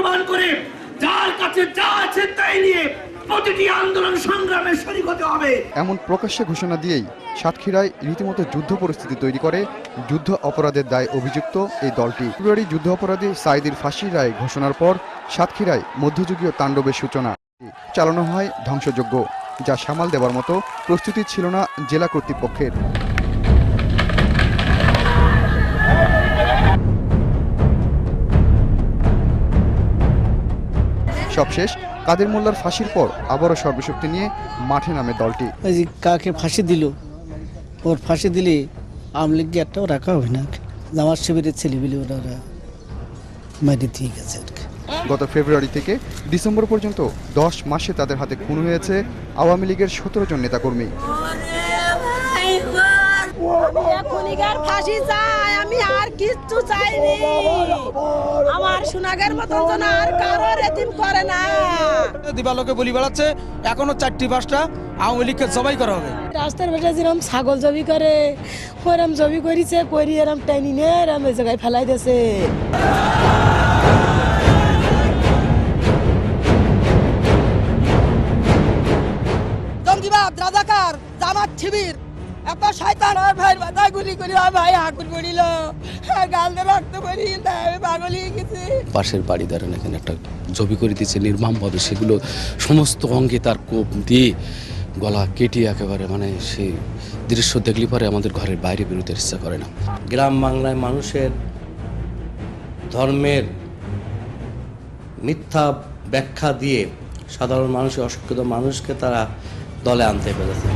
প্রমাণ করে যার কাছে যা আছে তাই নিয়ে প্রতিটি আন্দোলন সংগ্রামে শরিক হতে হবে। এমন প্রকাশ্যে ঘোষণা দিয়েই সাতক্ষীরায় রীতিমতো যুদ্ধ পরিস্থিতি তৈরি করে যুদ্ধ অপরাধের দায় অভিযুক্ত এই দলটি। ফেব্রুয়ারি যুদ্ধ অপরাধী সাইদির ফাঁসির রায় ঘোষণার পর সাতক্ষীরায় মধ্যযুগীয় তাণ্ডবের সূচনা চালানো হয় ধ্বংসযোগ্য যা সামাল দেওয়ার মতো প্রস্তুতি ছিল না জেলা কর্তৃপক্ষের। সবশেষ কাদের মোল্লার ফাঁসির পর আবারও সর্বশক্তি নিয়ে মাঠে নামে দলটি। কাকে ফাঁসি দিল ওর ফাঁসি দিলে আওয়ামী লীগ একটাও রাখা হবে না। জামাত শিবিরের ছেলেবিলি ওরা ওরা মারি দিয়ে গেছে গত ফেব্রুয়ারি থেকে ডিসেম্বর পর্যন্ত দশ মাসে তাদের হাতে খুন হয়েছে আওয়ামী লীগের সতেরো জন নেতাকর্মী। ফাঁসি চাই? আমি আর কিচ্ছু চাইনি। আমার সোনাগের মতন যেন আর কারোর এদিন করে না। দিবালোকে বলি বেড়াচ্ছে এখনও চারটি পাঁচটা আওয়ামী লীগকে জবাই করা হবে। রাস্তার বেটা যেরকম ছাগল জবি করে ওরম জবি করিছে করি এরম টাইনি নে এরম এই জায়গায় ফেলাই দিয়েছে। জঙ্গিবাদ রাজাকার জামাত শিবির। এত শয়তান হয় ভাই মাথায় গুলি করি হয় ভাই হাকুর করিল। গাল দিয়ে রক্ত না আমি পাগল হয়ে গেছি। পাশের বাড়ি দাঁড়ান এখানে একটা জবি করে দিয়েছে নির্মমভাবে সেগুলো সমস্ত অঙ্গে তার কোপ দিয়ে গলা কেটে একেবারে মানে সেই দৃশ্য দেখলে পরে আমাদের ঘরের বাইরে বেরোতে ইচ্ছা করে না। গ্রাম বাংলায় মানুষের ধর্মের মিথ্যা ব্যাখ্যা দিয়ে সাধারণ মানুষের অশিক্ষিত মানুষকে তারা দলে আনতে পেরেছে।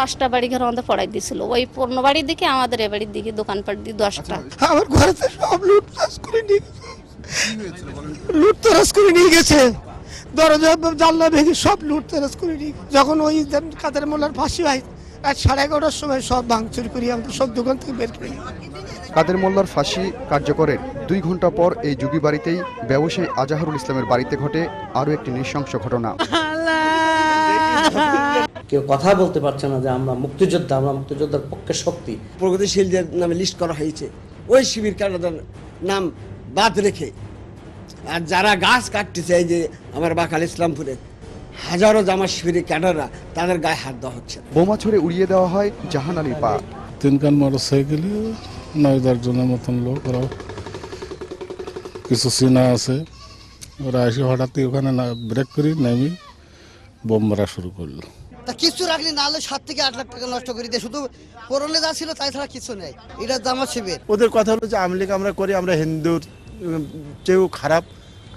দশটা বাড়ি ঘর আমাদের পড়াই দিছিল ওই পনেরো বাড়ির দিকে আমাদের এ বাড়ির দিকে দোকানপাট দিয়ে দশটা। আমার ঘরেতে সব লুটতাস করে নিয়ে লুটতরাজ করে নিয়ে গেছে। দরজা জানলা ভেঙে সব লুটতরাজ করে নিয়ে গেছে। যখন ওই কাদের মোল্লার ফাঁসি হয় রাত সাড়ে এগারোটার সময় সব ভাঙচুর করি আমরা সব দোকান থেকে বের করি কাদের মোল্লার ফাঁসি কার্যকরের দুই ঘণ্টা পর এই যুগী বাড়িতেই ব্যবসায়ী আজাহারুল ইসলামের বাড়িতে ঘটে আরও একটি নৃশংস ঘটনা। কেউ কথা বলতে পারছে না যে আমরা মুক্তিযোদ্ধা আমরা মুক্তিযোদ্ধার পক্ষে শক্তি। প্রগতিশীলদের নামে লিস্ট করা হয়েছে ওই শিবির ক্যাডারদের নাম বাদ রেখে আর যারা গাছ কাটতেছে এই যে আমার বাকাল ইসলামপুরে হাজারো জামা শিবিরের ক্যাডাররা তাদের গায়ে হাত দেওয়া হচ্ছে বোমা ছড়ে উড়িয়ে দেওয়া হয় জাহান আলীর পা। তিনখান মোটর সাইকেলে নয় দশ জনের মতন লোক ওরা কিছু চিনা আছে। ওরা এসে হঠাৎই ওখানে না ব্রেক করি নেমি বোম মারা শুরু করল। তা কিছু রাখলি না হলে সাত থেকে আট লাখ টাকা নষ্ট করে দিয়ে শুধু পরলে যা ছিল তাই ছাড়া কিছু নেই। এটা জামাত শিবির। ওদের কথা হলো যে আওয়ামী লীগ আমরা করি আমরা হিন্দুর চেয়েও খারাপ।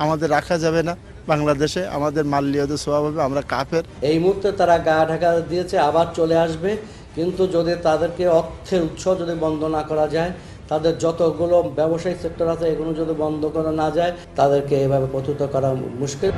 আমাদের রাখা যাবে না। বাংলাদেশে আমাদের মাল্লীয়দের স্বভাব হবে আমরা কাফের। এই মুহূর্তে তারা গা ঢাকা দিয়েছে আবার চলে আসবে। কিন্তু যদি তাদেরকে অর্থের উৎস যদি বন্ধ না করা যায় তাদের যতগুলো ব্যবসায়িক সেক্টর আছে এগুলো যদি বন্ধ করা না যায় তাদেরকে এভাবে প্রস্তুত করা মুশকিল।